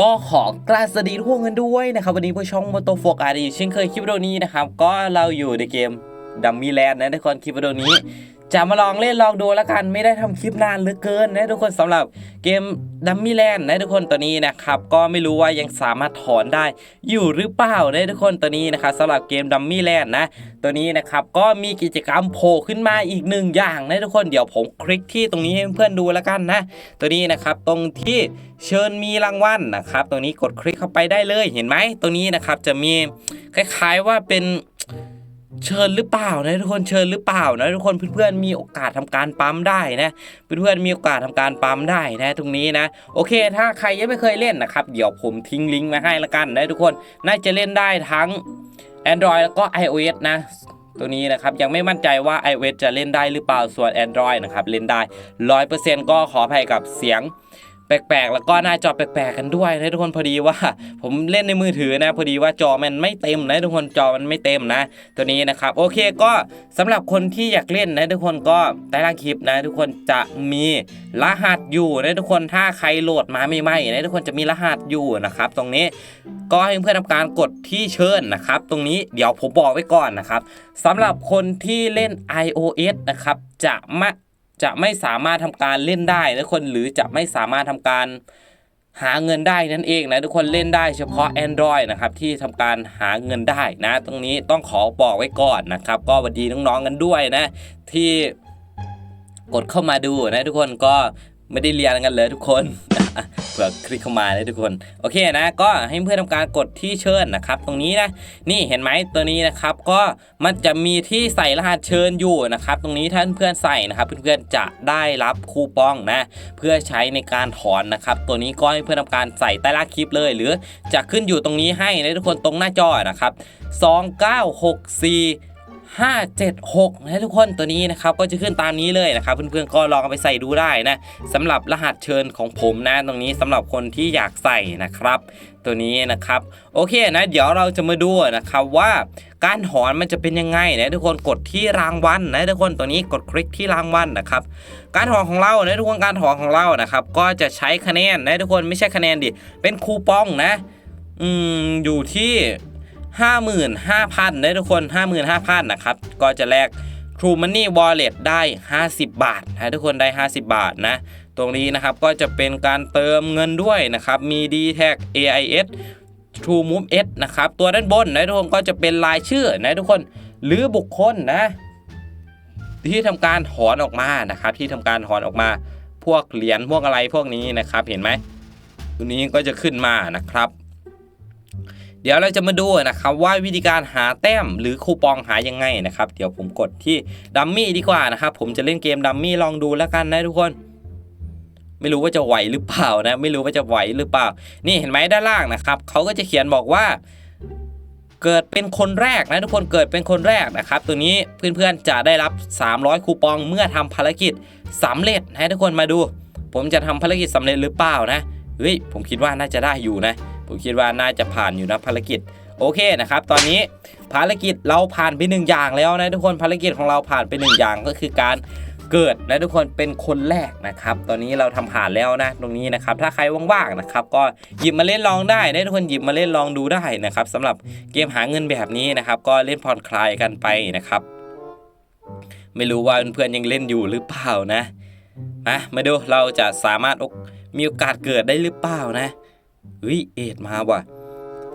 ก็ขอกราบสวัสดีทุกคนกันด้วยนะครับ วันนี้ผู้ช่องมอโตโฟกอาร์ดีเช่นเคยคลิปวิดีโอนี้นะครับ ก็เราอยู่ในเกมดัมมี่แลนด์นะทุกคนคลิปวิดีโอนี้ จะมาลองเล่นลองดูแล้วกันไม่ได้ทำคลิปนานเหลือเกินนะทุกคนสำหรับเกมดัมมี่แลนด์นะทุกคนตัวนี้นะครับก็ไม่รู้ว่ายังสามารถถอนได้อยู่หรือเปล่านะทุกคนตัวนี้นะครับสำหรับเกมดัมมี่แลนด์นะตัวนี้นะครับก็มีกิจกรรมโผล่ขึ้นมาอีกหนึ่งอย่างนะทุกคนเดี๋ยวผมคลิกที่ตรงนี้ให้เพื่อนดูแล้วกันนะ ตัวนี้นะครับตรงที่เชิญมีรางวัลนะครับตรงนี้กดคลิกเข้าไปได้เลยเห็นไหมตรงนี้นะครับจะมีคล้ายๆว่าเป็น เชิญหรือเปล่านะทุกคนเชิญหรือเปล่านะทุกคนเพื่อนๆมีโอกาสทำการปั๊มได้นะเพื่อนๆมีโอกาสทำการปั๊มได้นะตรงนี้นะ โอเค ถ้าใครยังไม่เคยเล่นนะครับเดี๋ยวผมทิ้งลิงก์มาให้ละกันนะทุกคนน่าจะเล่นได้ทั้ง Android แล้วก็ iOS นะตัวนี้นะครับยังไม่มั่นใจว่า iOS จะเล่นได้หรือเปล่าส่วน Android นะครับเล่นได้ 100%ก็ขออภัยกับเสียง แปลกๆ แล้วก็หน้าจอแปลกๆกันด้วยนะทุกคนพอดีว่า ผมเล่นในมือถือนะ พอดีว่าจอมันไม่เต็มนะทุกคนจอมันไม่เต็มนะ ตัวนี้นะครับโอเคก็สำหรับคนที่อยากเล่นนะทุกคนก็ใต้ล่างคลิปนะ ทุกคนจะมีรหัสอยู่นะทุกคนถ้าใครโหลดมาใหม่ๆนะทุกคนจะมีรหัสอยู่นะครับตรงนี้ก็ให้เพื่อนทำการกดที่เชิญนะครับ ตรงนี้เดี๋ยวผมบอกไว้ก่อนนะครับสำหรับคนที่เล่น iOS นะครับจะไม่ จะไม่สามารถทำการเล่นได้นะทุกคนหรือจะไม่สามารถทำการหาเงินได้นั่นเองนะทุกคนเล่นได้เฉพาะ Android นะครับที่ทำการหาเงินได้นะ ตรงนี้ต้องขอบอกไว้ก่อนนะครับ ก็วัสดีน้องๆกันด้วยนะ ที่กดเข้ามาดูนะทุกคนก็ไม่ได้เรียนกันเลยทุกคน เผื่อคลิกเข้ามาเลยทุกคน โอเคนะ ก็ให้เพื่อนทำการกดที่เชิญนะครับ ตรงนี้นะ นี่เห็นไหมตัวนี้นะครับ ก็มันจะมีที่ใส่รหัสเชิญอยู่นะครับ ตรงนี้ท่านเพื่อนใส่นะครับ เพื่อนๆจะได้รับคูปองนะ เพื่อใช้ในการถอนนะครับ ตัวนี้ก็ให้เพื่อนทำการใส่ใต้ล่างคลิปเลย หรือจะขึ้นอยู่ตรงนี้ให้นะทุกคนตรงหน้าจอนะครับ 2964 576นะทุกคนตัวนี้นะครับก็จะขึ้นตามนี้เลยนะครับเพื่อนๆก็ลองเอาไปใส่ดูได้นะสำหรับรหัสเชิญของผมนะตรงนี้สำหรับคนที่อยากใส่นะครับตัวนี้นะครับโอเคนะเดี๋ยวเราจะมาดูนะครับว่าการถอนมันจะเป็นยังไงนะทุกคนกดที่รางวัลนะทุกคนตัวนี้กดคลิกที่รางวัลนะครับการถอนของเรานะทุกคนการถอนของเรานะครับก็จะใช้คะแนนนะทุกคนไม่ใช่คะแนนดิเป็นคูปองนะอืมอยู่ที่ 55,000นะทุกคน 55,000นะครับ ก็จะแลก True Money Wallet ได้ 50 บาทนะทุกคนได้ 50 บาทนะ ตรงนี้นะครับก็จะเป็นการเติมเงินด้วยนะครับ มี d t a g AIS True Move S นะครับ ตัวด้านบนนะทุกคนก็จะเป็นรายชื่อนะทุกคน หรือบุคคลนะ ที่ทำการถอนออกมานะครับ ที่ทำการถอนออกมา พวกเหรียญพวกอะไรพวกนี้นะครับ เห็นไหมตัวนี้ก็จะขึ้นมานะครับ เดี๋ยวเราจะมาดูนะครับว่าวิธีการหาแต้มหรือคูปองหายังไงนะครับเดี๋ยวผมกดที่ดัมมี่ดีกว่านะครับผมจะเล่นเกมดัมมี่ลองดูแล้วกันนะทุกคน ไม่รู้ว่าจะไหวหรือเปล่านะ ไม่รู้ว่าจะไหวหรือเปล่า นี่เห็นไหมด้านล่างนะครับเขาก็จะเขียนบอกว่าเกิดเป็นคนแรกนะทุกคนเกิดเป็นคนแรกนะครับ ตัวนี้เพื่อนๆจะได้รับ 300 คูปองเมื่อทำภารกิจสำเร็จนะทุกคนมาดู ผมจะทำภารกิจสำเร็จหรือเปล่านะเฮ้ยผมคิดว่าน่าจะได้อยู่นะ ผมคิดว่าน่าจะผ่านอยู่นะภารกิจโอเคนะครับ ตอนนี้ภารกิจเราผ่านไปหนึ่งอย่างแล้วนะทุกคนภารกิจของเราผ่านไปหนึ่งอย่างก็คือการเกิดนะทุกคนเป็นคนแรกนะครับ ตอนนี้เราทำผ่านแล้วนะ ตรงนี้นะครับ ถ้าใครว่างๆนะครับ ก็หยิบมาเล่นลองได้นะทุกคนหยิบมาเล่นลองดูได้นะครับสำหรับเกมหาเงินแบบนี้นะครับ ก็เล่นผ่อนคลายกันไปนะครับ ไม่รู้ว่าเพื่อนๆยังเล่นอยู่หรือเปล่านะมามาดูเราจะสามารถมีโอกาสเกิดได้หรือเปล่านะ เฮ้ยเอ็ดมาว่ะ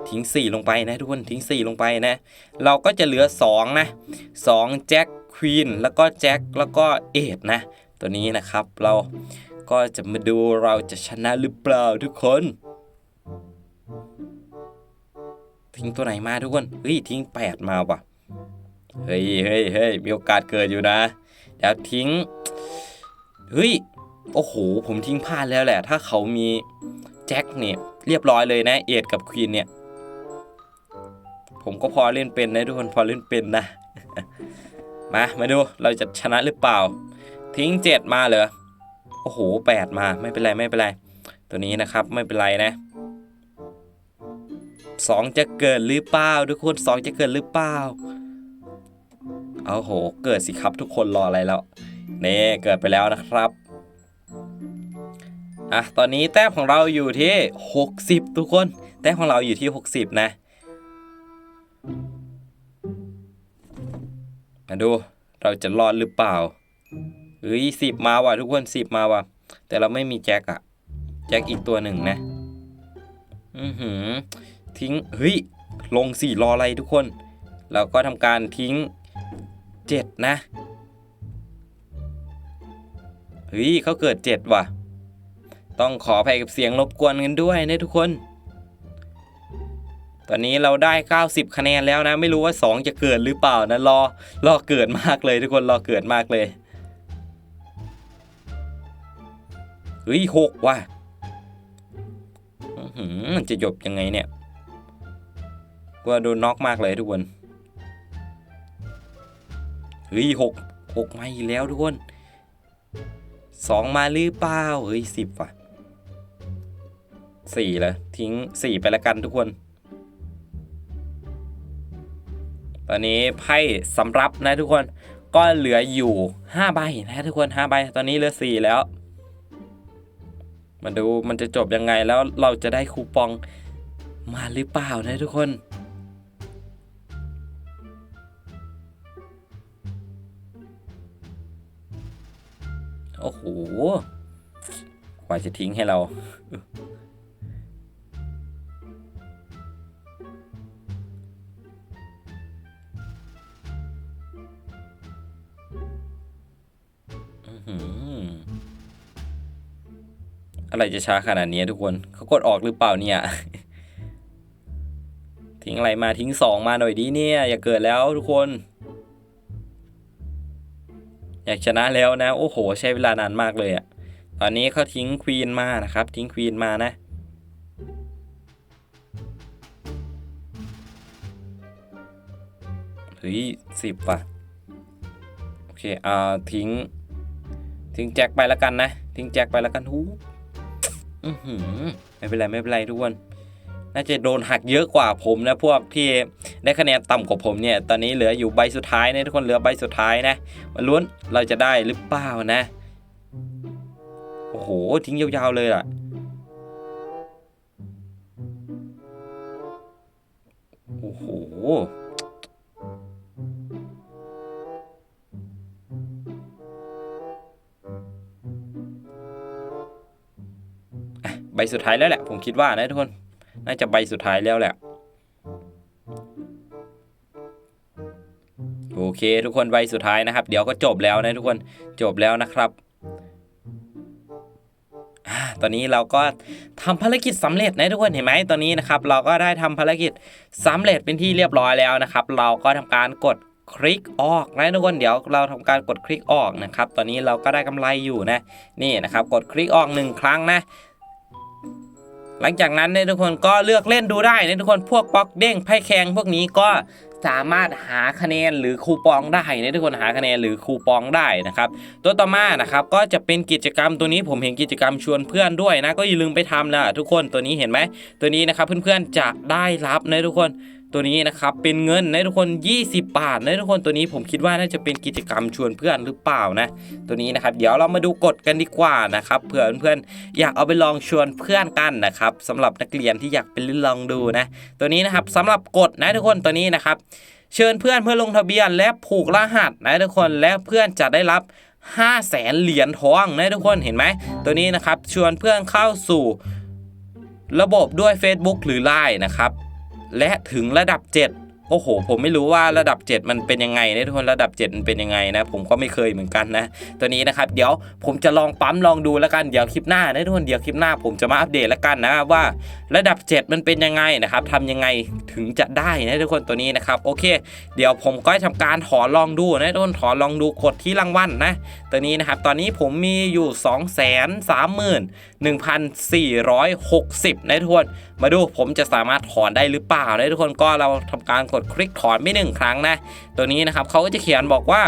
ทิ้ง 4 ลงไปนะทุกคนทิ้ง 4 ลงไปนะ เราก็จะเหลือ 2 นะ 2 แจ็คควีนแล้วก็แจ็คแล้วก็เอ็ดนะ ตัวนี้นะครับเราก็จะมาดูเราจะชนะหรือเปล่าทุกคนทิ้งตัวไหนมาทุกคน เฮ้ยทิ้ง 8 มาว่ะ เฮ้ยเฮ้ยเฮ้ยมีโอกาสเกิดอยู่นะ เดี๋ยวทิ้ง เฮ้ย โอ้โห ผมทิ้งพลาดแล้วแหละ ถ้าเขามี จ็คเนี่ยเรียบร้อยเลยนะ เอ็ดกับควีนเนี่ย ผมก็พอเล่นเป็นนะทุกคนพอเล่นเป็นนะ มา มาดูเราจะชนะหรือเปล่า ทิ้งเจ็ดมาเหรอ โอ้โหแปดมาไม่เป็นไรไม่เป็นไร ตัวนี้นะครับไม่เป็นไรนะสองจะเกิดหรือเปล่าทุกคนสองจะเกิดหรือเปล่าเอาโห เกิดสิครับทุกคนรออะไรแล้วเน่เกิดไปแล้วนะครับ อะตอนนี้แต้มของเราอยู่ที่ 60 ทุกคน แต้มของเราอยู่ที่ 60 นะ มาดูเราจะรอดหรือเปล่าเฮ้ยสิบมาว่ะทุกคนสิบมาว่ะ แต่เราไม่มีแจ็คอะแจ็คอีกตัวหนึ่งนะ อือหือ ทิ้ง เฮ้ย ลงสี่รออะไรทุกคน เราก็ทำการทิ้งเจ็ดนะ เฮ้ยเขาเกิดเจ็ดว่ะ ต้องขออภัยกับเสียงรบกวนกันด้วยนะทุกคน ตอนนี้เราได้ 90 คะแนนแล้วนะ ไม่รู้ว่า 2 จะเกิดหรือเปล่านะ รอ รอเกิดมากเลยทุกคน รอเกิดมากเลย เฮ้ยหกว่ะอืมันจะจบยังไงเนี่ยกลัวโดนน็อกมากเลยทุกคน เฮ้ยหกหกมาอีกแล้วทุกคนสองมาหรือเปล่า เฮ้ยสิบว่ะ สี่แล้วทิ้งสี่ไปละกันทุกคน ตอนนี้ไพ่สำรับนะทุกคนก็เหลืออยู่ 5 ใบนะทุกคน 5 ใบ ตอนนี้เหลือ 4 แล้ว มาดูมันจะจบยังไงแล้วเราจะได้คูปองมาหรือเปล่านะทุกคน โอ้โหกว่าจะทิ้งให้เรา อะไรจะช้าขนาดนี้ทุกคน เขากดออกหรือเปล่าเนี่ย ทิ้งอะไรมาทิ้งสองมาหน่อยดีเนี่ย อย่าเกิดแล้วทุกคน อยากชนะแล้วนะ โอ้โห ใช้เวลานานมากเลยอะตอนนี้เขาทิ้งควีนมานะครับ ทิ้งควีนมานะเฮ้ยสิบว่ะ โอเค อ่า ทิ้ง ทิ้งแจ็คไปแล้วกันนะ ทิ้งแจ็คไปแล้วกันหูอือหือไม่เป็นไรไม่เป็นไรทุกคนน่าจะโดนหักเยอะกว่าผมนะพวกที่ได้คะแนนต่ำกว่าผมเนี่ย ตอนนี้เหลืออยู่ใบสุดท้ายนะทุกคนเหลือใบสุดท้ายนะมาลุ้นเราจะได้หรือเปล่านะ โอ้โห ทิ้งยาวๆเลยล่ะ โอ้โห ใบสุดท้ายแล้วแหละ ผมคิดว่านะทุกคน น่าจะใบสุดท้ายแล้วแหละ โอเคทุกคนใบสุดท้ายนะครับ เดี๋ยวก็จบแล้วนะทุกคนจบแล้วนะครับอตอนนี้เราก็ทำภารกิจสำเร็จนะทุกคนเห็นไหมตอนนี้นะครับ เราก็ได้ทำภารกิจสำเร็จเป็นที่เรียบร้อยแล้วนะครับ เราก็ทำการกดคลิกออกนะทุกคนเดี๋ยวเราทำการกดคลิกออกนะครับ ตอนนี้เราก็ได้กำไรอยู่นะนี่นะครับ กดคลิกออกหนึ่งครั้งนะ หลังจากนั้นเนี่ยทุกคนก็เลือกเล่นดูได้นะทุกคนพวกบล็อกเด้งไพ่แข่งพวกนี้ก็สามารถหาคะแนนหรือคูปองได้นะทุกคนหาคะแนนหรือคูปองได้นะครับตัวต่อมานะครับก็จะเป็นกิจกรรมตัวนี้ผมเห็นกิจกรรมชวนเพื่อนด้วยนะก็อย่าลืมไปทำนะทุกคนตัวนี้เห็นไหมตัวนี้นะครับเพื่อนๆจะได้รับนะทุกคน ตัวนี้นะครับเป็นเงินนะทุกคน 20 บาทนะทุกคนตัวนี้ผมคิดว่าน่าจะเป็นกิจกรรมชวนเพื่อนหรือเปล่านะ ตัวนี้นะครับเดี๋ยวเรามาดูกฎกันดีกว่านะครับเผื่อเพื่อนๆอยากเอาไปลองชวนเพื่อนกันนะครับสำหรับนักเรียนที่อยากไปลองดูนะ ตัวนี้นะครับสำหรับกฎนะทุกคนตัวนี้นะครับ เชิญเพื่อนเพื่อลงทะเบียนและผูกรหัสนะทุกคนและเพื่อนจะได้รับ5 0 0แสนเหรียญทองนะทุกคนเห็นไหมตัวนี้นะครับชวนเพื่อนเข้าสู่ระบบด้วย Facebook หรือ Line นะครับ และถึงระดับ 7 โอ้โห ผมไม่รู้ว่าระดับ 7 มันเป็นยังไงนะทุกคนระดับ 7 มันเป็นยังไงนะ ผมก็ไม่เคยเหมือนกันนะ ตัวนี้นะครับ เดี๋ยวผมจะลองปั๊มลองดูแล้วกันเดี๋ยวคลิปหน้านะทุกคนเดี๋ยวคลิปหน้า ผมจะมาอัปเดตแล้วกันนะว่าระดับ 7 มันเป็นยังไงนะครับทำยังไงถึงจะได้นะทุกคนตัวนี้นะครับโอเค เดี๋ยวผมก็ทำการถอนลองดูนะทุกคนถอนลองดูกดที่รางวัลนะ ตัวนี้นะครับตอนนี้ผมมีอยู่ 2 3 1,460นะทุกคนมาดูผมจะสามารถถอนได้หรือเปล่านะทุกคนก็เราทำการกดคลิกถอนไม่หนึ่งครั้งนะ ตัวนี้นะครับเขาก็จะเขียนบอกว่า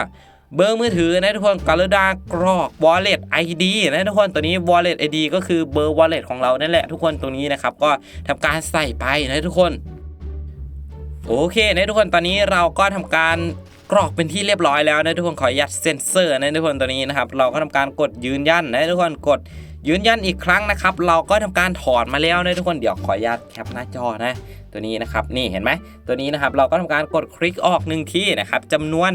เบอร์มือถือนะทุกคนกรุณากรอก wallet ID นะทุกคนตัวนี้ wallet ID ก็คือเบอร์ wallet ของเรานั่นแหละทุกคนตรงนี้นะครับก็ทำการใส่ไปนะทุกคน โอเคนะทุกคนตอนนี้เราก็ทำการกรอกเป็นที่เรียบร้อยแล้วนะทุกคนขออนุญาตเซ็นเซอร์นะทุกคนตัวนี้นะครับเราก็ทำการกดยืนยันนะทุกคนกด ยืนยันอีกครั้งนะครับ เราก็ทำการถอดมาแล้วนะทุกคนเดี๋ยวขออนุญาตแคปหน้าจอนะตัวนี้นะครับนี่เห็นไหมตัวนี้นะครับเราก็ทำการกดคลิกออกหนึ่งที่นะครับจำนวน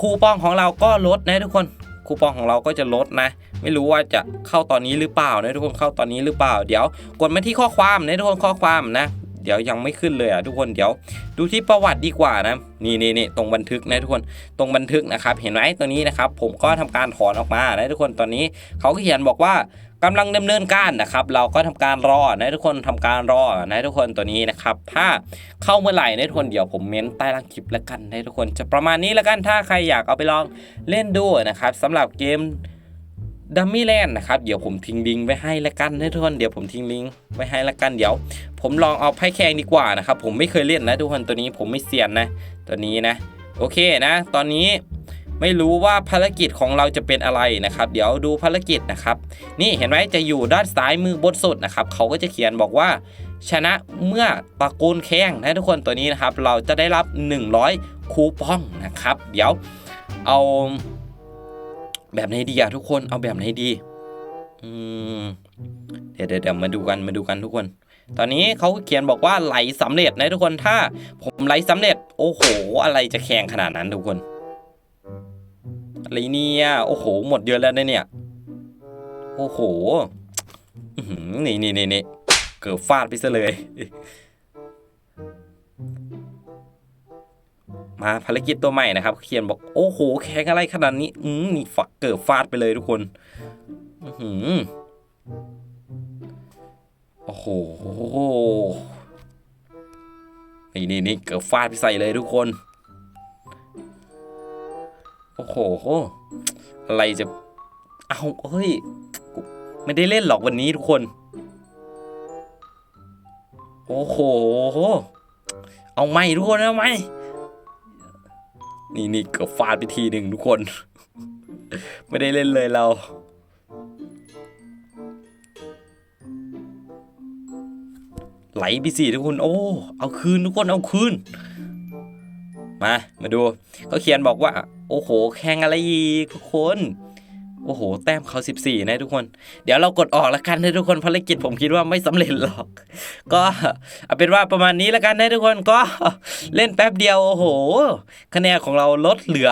คูปองของเราก็ลดนะทุกคนคูปองของเราก็จะลดนะ ไม่รู้ว่าจะเข้าตอนนี้หรือเปล่านะทุกคนเข้าตอนนี้หรือเปล่า เดี๋ยวกดมาที่ข้อความนะทุกคนข้อความนะเดี๋ยวยังไม่ขึ้นเลยอะทุกคนเดี๋ยวดูที่ประวัติดีกว่านะนี่นี่นี่ตรงบันทึกนะทุกคนตรงบันทึกนะครับ เห็นไหมตัวนี้นะครับ ผมก็ทำการถอนออกมานะทุกคนตอนนี้เขาก็เขียนบอกว่า กำลังดำเนินการนะครับ เราก็ทำการรอนะทุกคนทำการรอนะทุกคนตัวนี้นะครับ ถ้าเข้าเมื่อไหร่นะทุกคนเดี๋ยวผมเม้นใต้ล่างคลิปแล้วกันนะทุกคนจะประมาณนี้แล้วกันถ้าใครอยากเอาไปลองเล่นดูนะครับสำหรับเกมดัมมี่แลนด์นะครับ เดี๋ยวผมทิ้งลิงก์ไว้ให้ละกันนะทุกคน เดี๋ยวผมทิ้งลิงก์ไว้ให้ละกัน เดี๋ยว ผมลองเอาไพ่แข่งดีกว่านะครับ ผมไม่เคยเล่นนะทุกคน ตัวนี้ผมไม่เซียนนะ ตัวนี้นะ โอเคนะ ตอนนี้ ไม่รู้ว่าภารกิจของเราจะเป็นอะไรนะครับ เดี๋ยวดูภารกิจนะครับ นี่เห็นไหมจะอยู่ด้านซ้ายมือบนสุดนะครับ เขาก็จะเขียนบอกว่า ชนะเมื่อตะโกนแข่งนะทุกคนตัวนี้นะครับ เราจะได้รับ 100 คูปองนะครับ เดี๋ยวเอาแบบไหนดีอะทุกคนเอาแบบไหนดีอืมเดี๋ยวเดี๋ยวเดี๋ยวมาดูกันมาดูกันทุกคน ตอนนี้เขาเขียนบอกว่าไหลสำเร็จนะทุกคนถ้า ผมไหลสำเร็จ โอ้โห อะไรจะแข่งขนาดนั้นทุกคน อะไรเนี่ย โอ้โห หมดเยอะแล้วนะเนี่ย โอ้โหนี่นี่นี่นี่เกือบฟาดไปซะเลย มาภารกิจตัวใหม่นะครับ เขียนบอก โอ้โห แข่งอะไรขนาดนี้ อืมนี่ฝักเกิดฟาดไปเลยทุกคนอือหือโอ้โห นี่นี่นี่เกิดฟาดไปใส่เลยทุกคน โอ้โห อะไรจะ เอาเฮ้ย ไม่ได้เล่นหรอกวันนี้ทุกคน โอ้โห เอาไม่ทุกคนเอาไม่นี่นี่เกือบฟาดไปทีหนึ่งทุกคน ไม่ได้เล่นเลยเราไหลไปสิทุกคนโอ้เอาคืนทุกคนเอาคืน มา มาดูเขาเขียนบอกว่า โอ้โห แข่งอะไรอีกทุกคน โอ้โห แต้มเขา 14 นะทุกคน เดี๋ยวเรากดออกแล้วกันนะทุกคนภารกิจผมคิดว่าไม่สำเร็จหรอก ก็เอาเป็นว่าประมาณนี้แล้วกันนะทุกคนก็เล่นแป๊บเดียวโอ้โห คะแนนของเราลดเหลือ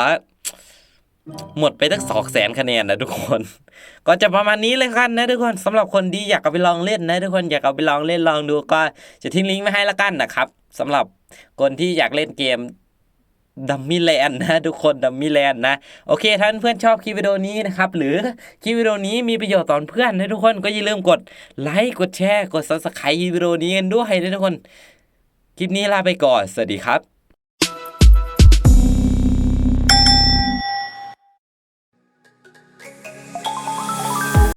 หมดไปตั้งสองแสนคะแนนนะทุกคน ก็จะประมาณนี้เลยกันนะทุกคนสำหรับคนที่อยากเอาไปลองเล่นนะทุกคนอยากเอาไปลองเล่นลองดูก็จะทิ้งลิงก์ไว้ให้ละกันนะครับสำหรับคนที่อยากเล่นเกม ดัมมี่แลนนะทุกคนดัมมี่แลนนะโอเคท่านเพื่อนชอบคลิปวิดีโอนี้นะครับหรือคลิปวิดีโอนี้มีประโยชน์ต่อเพื่อนนะทุกคนก็อย่าลืมกดไลค์กดแชร์กดซับสไครป์คลิปวิดีโอนี้กันด้วยนะทุกคน คลิปนี้ลาไปก่อน สวัสดีครับ